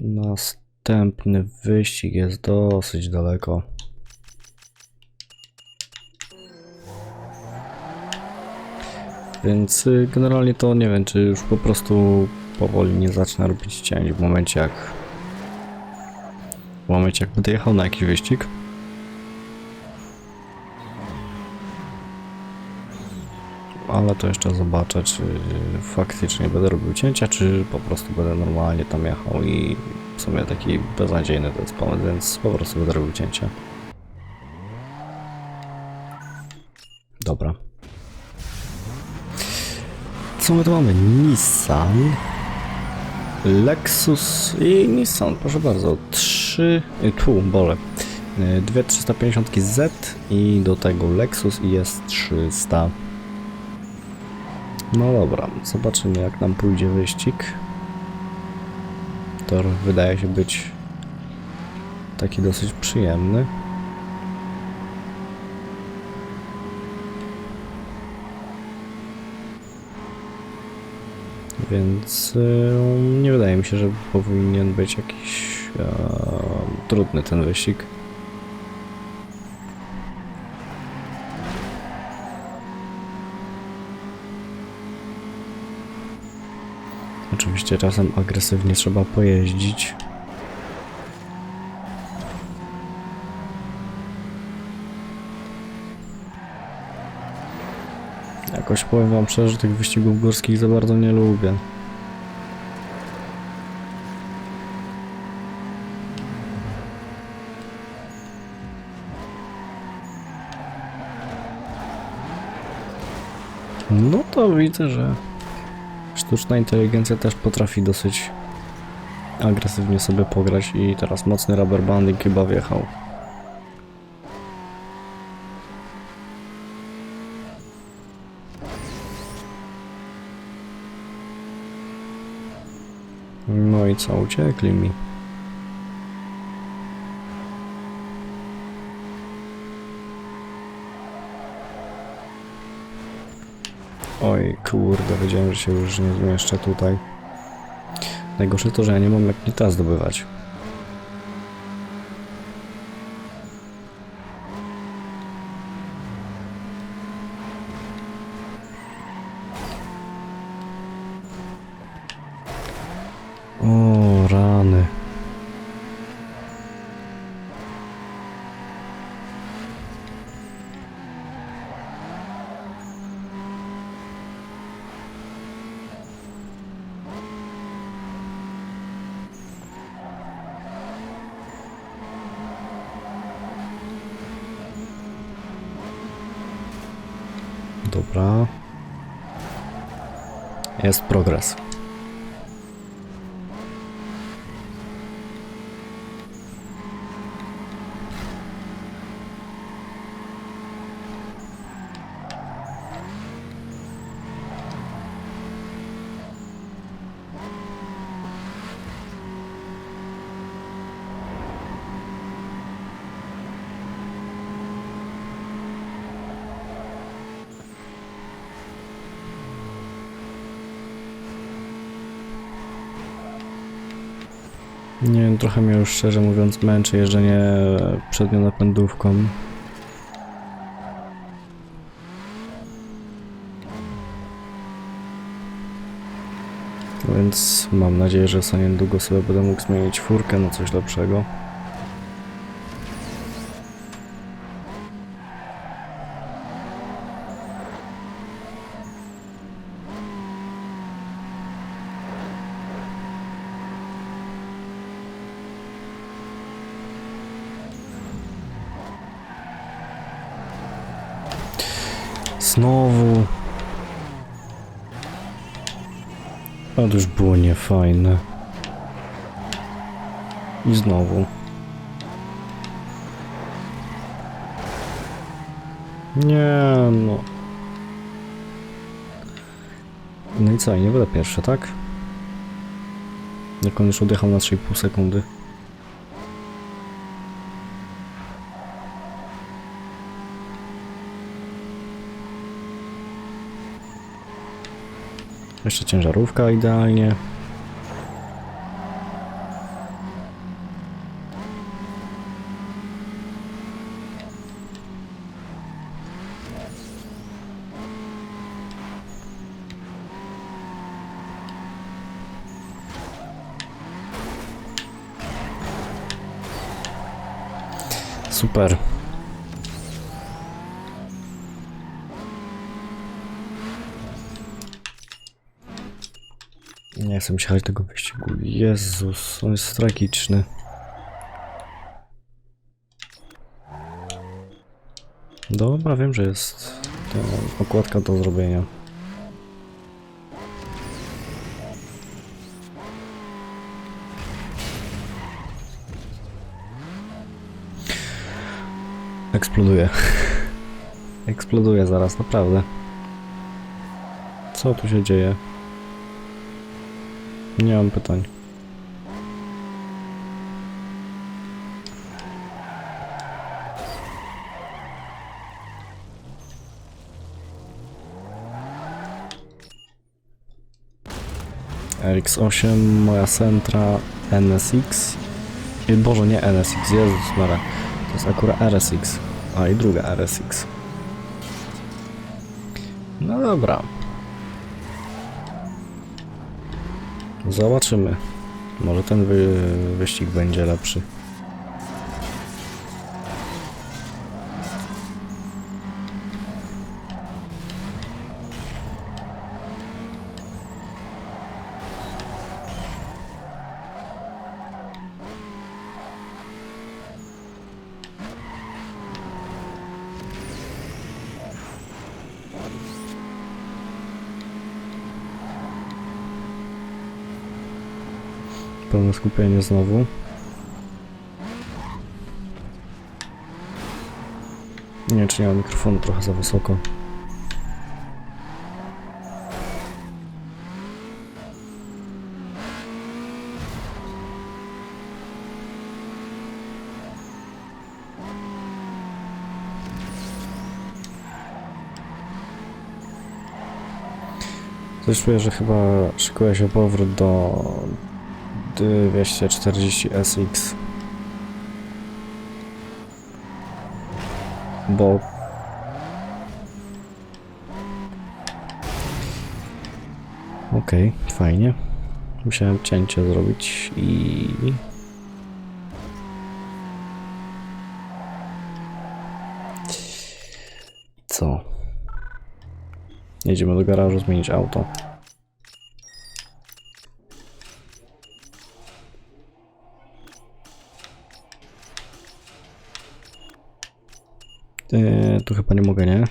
Następny wyścig jest dosyć daleko. Więc y, generalnie to nie wiem, czy już po prostu powoli nie zacznę robić cięć w momencie jak w momencie jak będę jechał na jakiś wyścig. Ale to jeszcze zobaczę, czy faktycznie będę robił cięcia, czy po prostu będę normalnie tam jechał i w sumie taki beznadziejny to jest pomysł, więc po prostu będę robił cięcia. Dobra. Co my tu mamy? Nissan, Lexus i Nissan, proszę bardzo. Trzy, y, tu, bole. Y, Dwie 350 Z i do tego Lexus i jest 300. No dobra, zobaczymy jak nam pójdzie wyścig. Tor wydaje się być taki dosyć przyjemny. Więc y, nie wydaje mi się, że powinien być jakiś e, trudny ten wyścig. Oczywiście czasem agresywnie trzeba pojeździć. Jakoś powiem wam szczerze, tych wyścigów górskich za bardzo nie lubię. No to widzę, że sztuczna inteligencja też potrafi dosyć agresywnie sobie pograć i teraz mocny rubber banding chyba wjechał. No i co, uciekli mi. Oj, kurde, wiedziałem, że się już nie zmieszczę tutaj. Najgorsze to, że ja nie mam jak nita zdobywać. Jest progres. Nie wiem, trochę mnie już szczerze mówiąc męczy jeżdżenie przednią napędówką. Więc mam nadzieję, że za niedługo sobie będę mógł zmienić furkę na coś lepszego. Znowu. Ale to już było niefajne. I znowu. Nie no. No i co, i nie będę pierwszy, tak? Jak on już odjechał na 3,5 sekundy. Jeszcze ciężarówka idealnie. Super. Nie chcę mi tego wyścigu. Jezus, on jest tragiczny. Dobra, wiem, że jest to okładka do zrobienia. Eksploduje. Eksploduje zaraz, naprawdę. Co tu się dzieje? Nie mam pytań. RX8, moja Sentra, NSX. I Boże, nie NSX, Jezus Mara. To jest akurat RSX. A i druga RSX. No dobra. Zobaczymy. Może ten wy wyścig będzie lepszy. Pełne skupienie znowu. Nie czy nie mam mikrofonu trochę za wysoko. Coś czuję, że chyba szykuje się powrót do 240 SX. Bo Okej, fajnie. Musiałem cięcie zrobić i co? Jedziemy do garażu zmienić auto. Eee, tu chyba nie mogę, nie?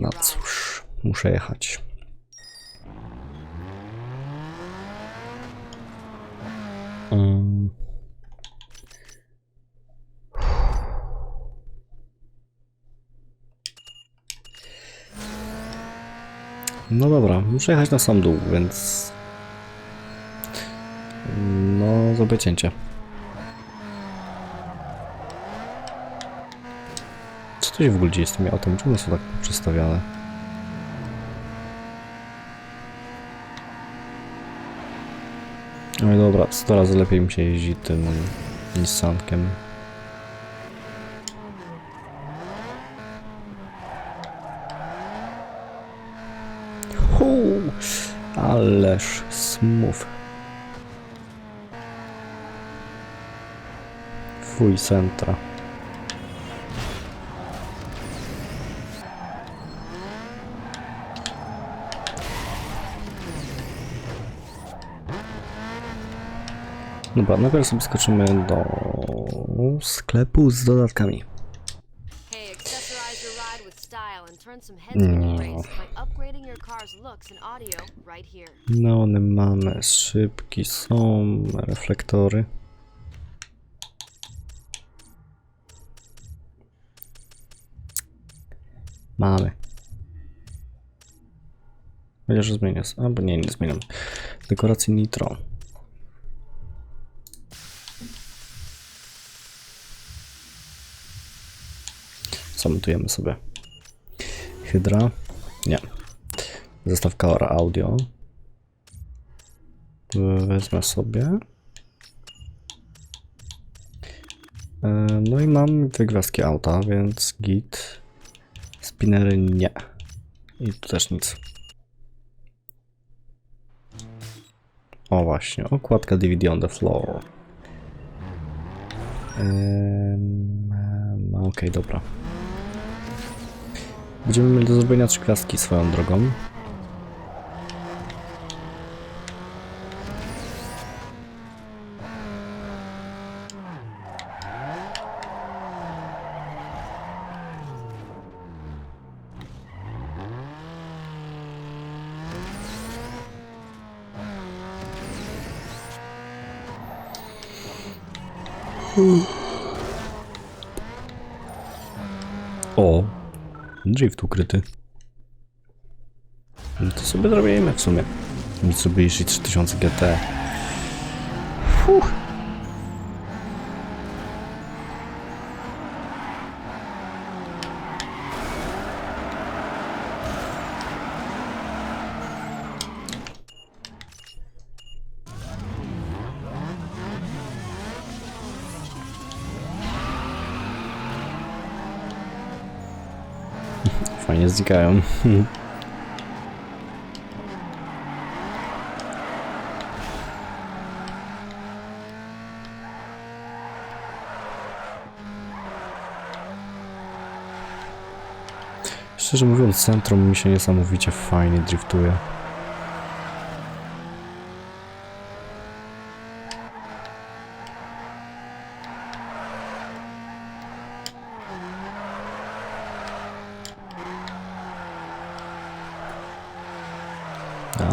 No cóż, muszę jechać. No dobra, muszę jechać na sam dół, więc... No, zrobię cięcie. Się w ogóle dzieje z tymi autami? Czemu są tak przestawiane? No i dobra, 100 razy lepiej mi się jeździ tym Nissankiem. Huu, ależ smooth. Fuj, centra. Dobra, najpierw sobie skoczymy do sklepu z dodatkami. No. here. Neony mamy, szybki są, reflektory. Mamy. Chociaż zmienię, albo nie, nie zmieniam. Dekoracje nitro. Zamontujemy sobie. Hydra. Nie. Zestaw Core Audio. Wezmę sobie. E, No i mam dwie gwiazdki auta, więc git. Spinnery nie. I tu też nic. O właśnie, okładka DVD on the floor. Em, Okej, dobra. Będziemy mieli do zrobienia trzy gwiazdki swoją drogą. O, drift ukryty. No to sobie zrobimy w sumie. Mitsubishi 3000 GT. Fuh. Fajnie znikają. Szczerze mówiąc, centrum mi się niesamowicie fajnie driftuje.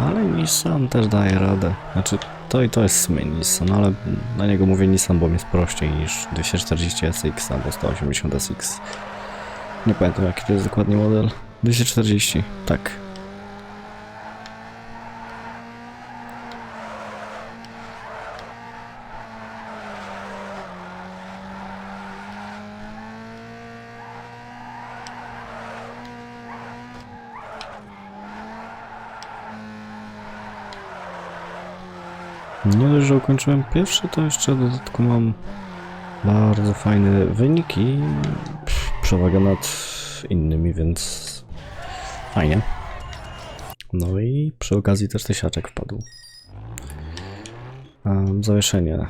Ale Nissan też daje radę. Znaczy, to i to jest w sumie Nissan, ale na niego mówię Nissan, bo mi jest prościej niż 240 SX albo 180 SX. Nie pamiętam jaki to jest dokładnie model. 240, tak. Nie dość, że ukończyłem pierwszy, to jeszcze w dodatku mam bardzo fajny wynik i pff, przewagę nad innymi, więc fajnie. No i przy okazji też tysiaczek wpadł. Um, zawieszenie.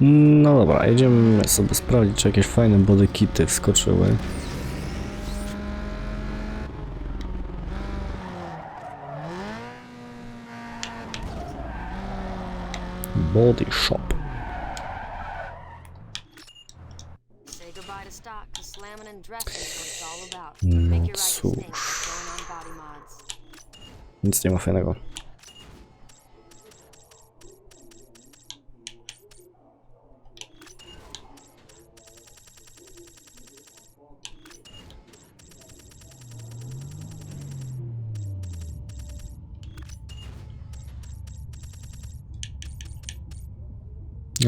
No dobra, jedziemy sobie sprawdzić, czy jakieś fajne bodykity wskoczyły. All about. No Make your right to cóż. stink by going on body mods. Nic nie ma fajnego.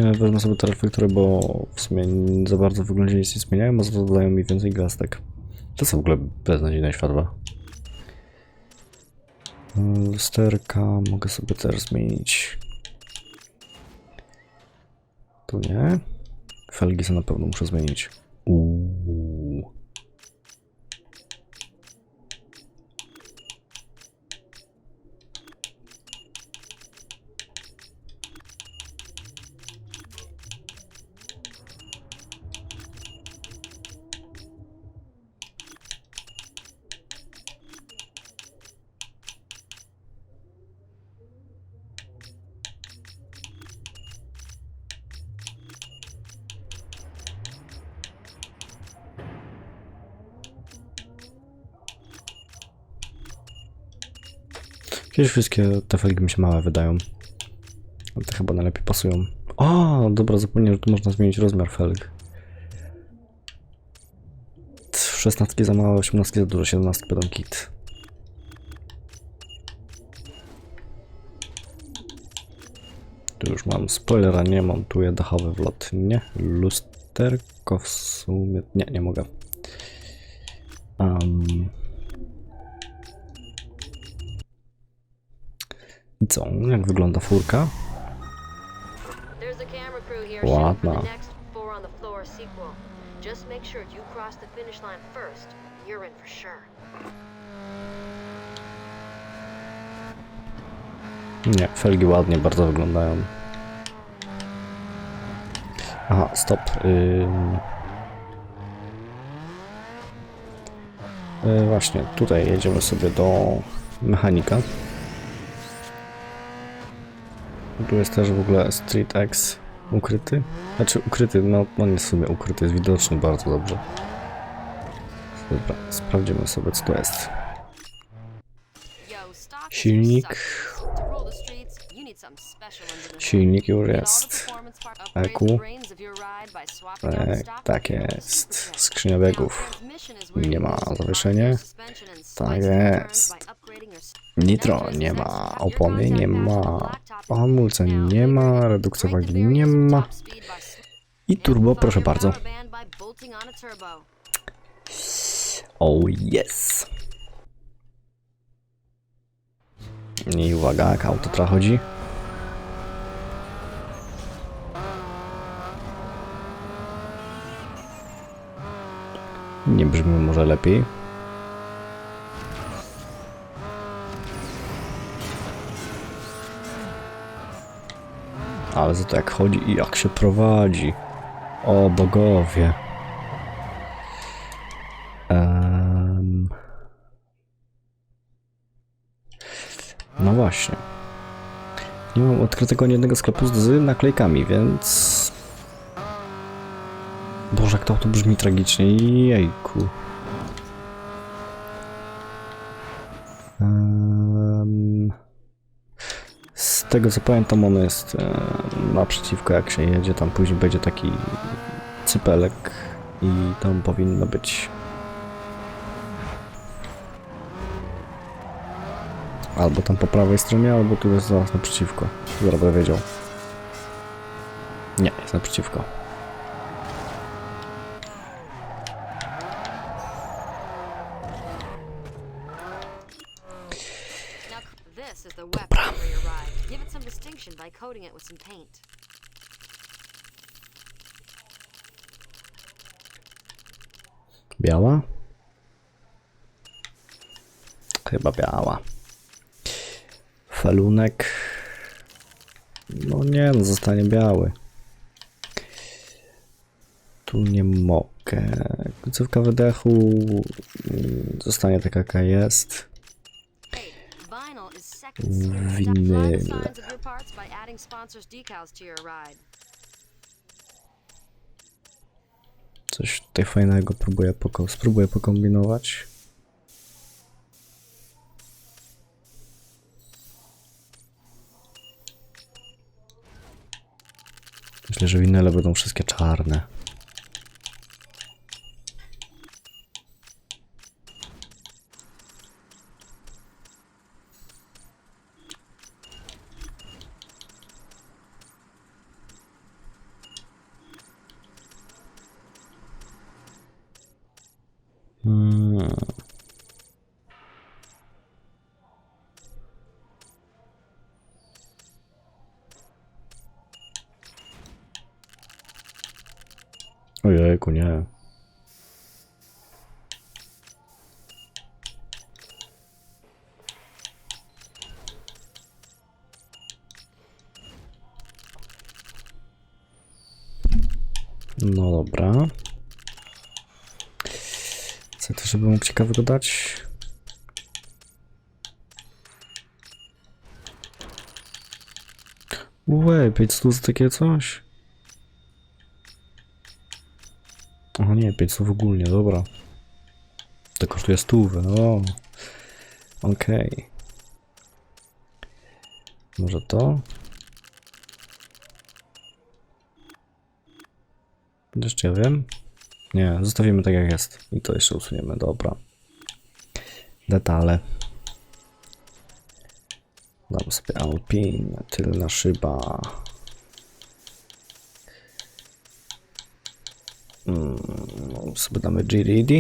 Wezmę sobie te reflektory, bo w sumie za bardzo wyglądzie nic nie zmieniają, a za to dodają mi więcej gwiazdek. To są w ogóle beznadziejne światła. Lusterka mogę sobie też zmienić. Tu nie. Felgi sobie na pewno muszę zmienić. Uuu. Kiedyś wszystkie te felgi mi się małe wydają. Ale te chyba najlepiej pasują. O, dobra, zapomniałem, że tu można zmienić rozmiar felg. 16 za małe, 18 za dużo, 17 będą kit. Tu już mam spoilera, nie montuję dachowy wlot, nie. Lusterka. Tylko w sumie... Nie, nie mogę. You're in for sure. Nie, felgi ładnie bardzo wyglądają. Aha, stop. Ym. Y, właśnie, tutaj jedziemy sobie do mechanika. Tu jest też w ogóle Street X ukryty. Znaczy ukryty, no on jest w sumie ukryty, jest widoczny bardzo dobrze. Dobra, sprawdzimy sobie co to jest. Silnik. Silnik już jest. EQ. Tak, stock tak jest. Skrzynia biegów. Nie ma slice Tak jest. Nitro nie ma, opony nie ma, hamulca nie ma, redukcja wagi nie ma i turbo proszę bardzo. Oh yes! I uwaga, jak auto trochę chodzi. Nie brzmi może lepiej. Ale za to jak chodzi i jak się prowadzi. O bogowie. Em. No właśnie. Nie mam odkrytego ani jednego sklepu z naklejkami, więc... Boże, jak to brzmi tragicznie. Jejku. Tego co pamiętam, ono jest e, naprzeciwko jak się jedzie, tam później będzie taki cypelek i tam powinno być albo tam po prawej stronie, albo tu jest zaraz naprzeciwko. Zaraz wiedział. Nie, jest naprzeciwko. Chyba biała. Felunek. No nie, no zostanie biały. Tu nie mogę. Końcówka wydechu zostanie taka jaka jest. Ride. Coś tutaj fajnego próbuję, poko- spróbuję pokombinować. Myślę, że winyle będą wszystkie czarne. Ojejku, nie. No dobra. Co to, żeby mógł ciekawego dać? Łe, 500 za takie coś? O nie, 500 ogólnie, dobra. To kosztuje stówę, o. Okej. Może to? Jeszcze ja wiem? Nie, zostawimy tak jak jest. I to jeszcze usuniemy, dobra. Detale. Dam sobie Alpin, tylna szyba. Sobie damy GDD,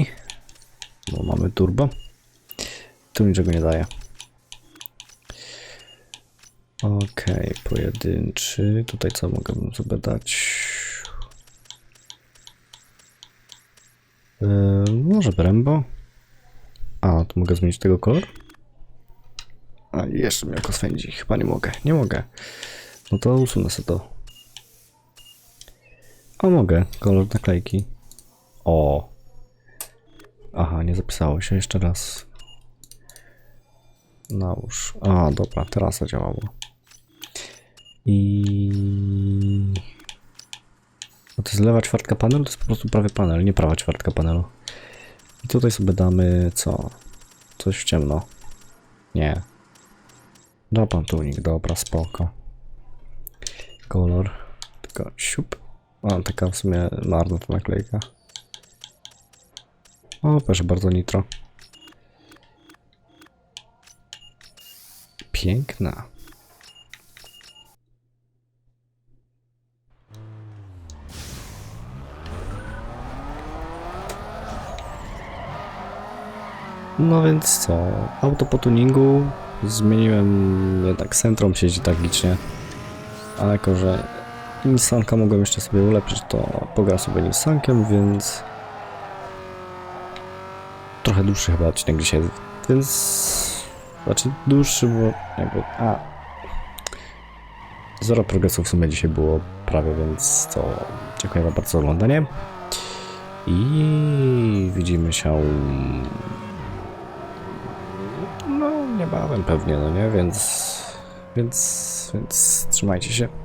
bo mamy turbo. Tu niczego nie daje. Okej, pojedynczy. Tutaj co mogłabym sobie dać? Yy, może Brembo? A, to mogę zmienić tego kolor? A, jeszcze mnie jako swędzi. Chyba nie mogę. Nie mogę. No to usunę sobie to. O, mogę. Kolor naklejki. O. Aha, nie zapisało się. Jeszcze raz. Nałóż. A, dobra, teraz zadziałało. I... No to jest lewa ćwiartka panelu, to jest po prostu prawy panel, nie prawa ćwiartka panelu. I tutaj sobie damy co? Coś w ciemno. Nie. Japan tunik, dobra, spoko. Kolor. Tylko siup. A, taka w sumie marna ta naklejka. O, proszę bardzo, nitro. Piękna. No więc co, auto po tuningu zmieniłem jednak centrum siedzi tak licznie, a jako, że Nissanka mogłem jeszcze sobie ulepszyć, to pogra sobie Nissankiem, więc trochę dłuższy chyba odcinek dzisiaj, więc znaczy dłuższy, bo jakby, a zero progresu w sumie dzisiaj było prawie, więc to dziękuję wam bardzo za oglądanie i widzimy się no niebawem pewnie, no nie, więc więc, więc trzymajcie się.